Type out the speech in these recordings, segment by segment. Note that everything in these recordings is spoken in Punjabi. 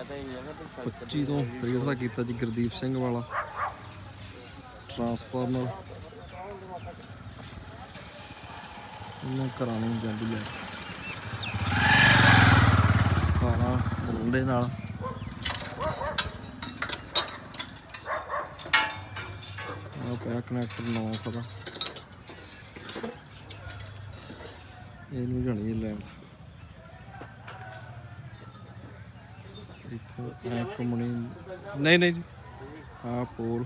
ਕਹਤਾ ਹੀ ਹੈ ਕਿ 25 ਤੋਂ ਦਾ ਕੀਤਾ ਜੀ ਗੁਰਦੀਪ ਸਿੰਘ ਵਾਲਾ। ਟਰਾਂਸਫਾਰਮਰ ਇਹਨਾਂ ਘਰਾਂ ਨੂੰ ਜਾਂਦੀ ਹੈ ਕਾਰਾਂ ਬਲੰਦੇ ਨਾਲ। ਆ ਪਿਆ ਕਨੈਕਟਰ ਨਵਾਂ ਪਤਾ ਇਹਨੂੰ ਜਾਣੀ ਲੈਣ ਇੱਕ ਐ ਕੰਪਨੀ ਨਹੀਂ ਨਹੀਂ ਜੀ। ਆ ਪੋਲ।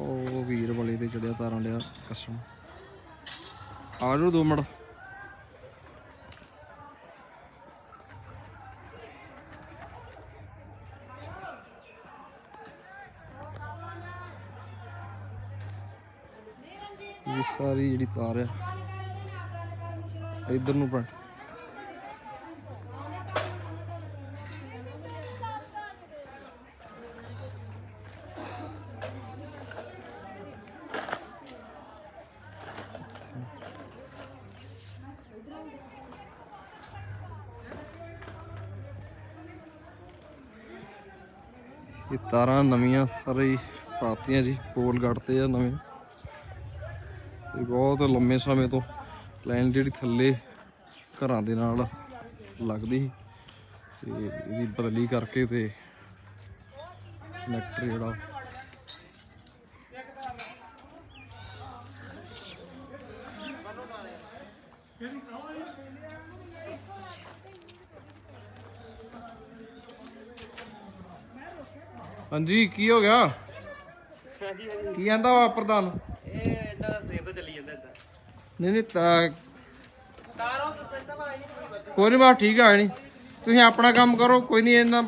ਉਹ ਵੀਰ ਵਾਲੇ ਤੇ ਚੜਿਆ ਤਾਰਾਂ ਲਿਆ ਕਸਮ। ਆ ਜਾਓ ਦੋ ਮਿੰਟ। ਇਹ ਸਾਰੀ ਜਿਹੜੀ ਤਾਰ ਹੈ ਇਧਰ ਨੂੰ ਪਾ ਇਹ ਤਾਰਾਂ ਨਵੀਆਂ ਸਾਰੇ ਪਾਤੀਆਂ ਜੀ ਪੋਲ ਗੱਡਤੇ ਆ ਨਵੇਂ। ਇਹ ਬਹੁਤ ਲੰਮੇ ਸਮੇਂ ਤੋਂ ਲਾਈਨ ਜਿਹੜੀ ਥੱਲੇ ਘਰਾਂ ਦੇ ਨਾਲ ਲੱਗਦੀ ਸੀ। ਤੇ ਇਹਦੀ ਬਦਲੀ ਕਰਕੇ ਤੇ ਕਨੈਕਟਰ ਜਿਹੜਾ ਹਾਂਜੀ ਕੀ ਹੋ ਗਿਆ? ਕੀ ਕਹਿੰਦਾ ਵਾ ਪ੍ਰਧਾਨ? ਇਹ ਇਦਾਂ ਦਾ ਸੇਵ ਤਾਂ ਚੱਲੀ ਜਾਂਦਾ ਇਦਾਂ ਨਹੀਂ ਨਹੀਂ ਤਾਂ ਨਹੀਂ ਕੋਈ ਨਹੀਂ ਬਸ ਠੀਕ ਆ ਨਹੀਂ। ਤੁਸੀਂ ਆਪਣਾ ਕੰਮ ਕਰੋ ਕੋਈ ਨਹੀਂ ਇਹਨਾਂ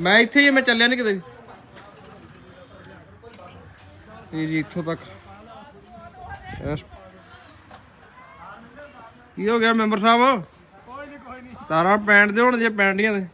ਮੈਂ ਇੱਥੇ ਹੀ ਮੈਂ ਚੱਲਿਆ ਨਹੀਂ ਕਿਤੇ। ਇਹ ਜੀ ਇੱਥੋਂ ਤੱਕ। ਕੀ ਹੋ ਗਿਆ ਮੈਂਬਰ ਸਾਹਿਬ? ਕੋਈ ਨਹੀਂ ਕੋਈ ਨਹੀਂ ਤਾਰਾਂ ਪੈਣ ਦੇ ਹੁਣ ਜੇ ਪੈਣ ਡੀਆਂ ਤੇ।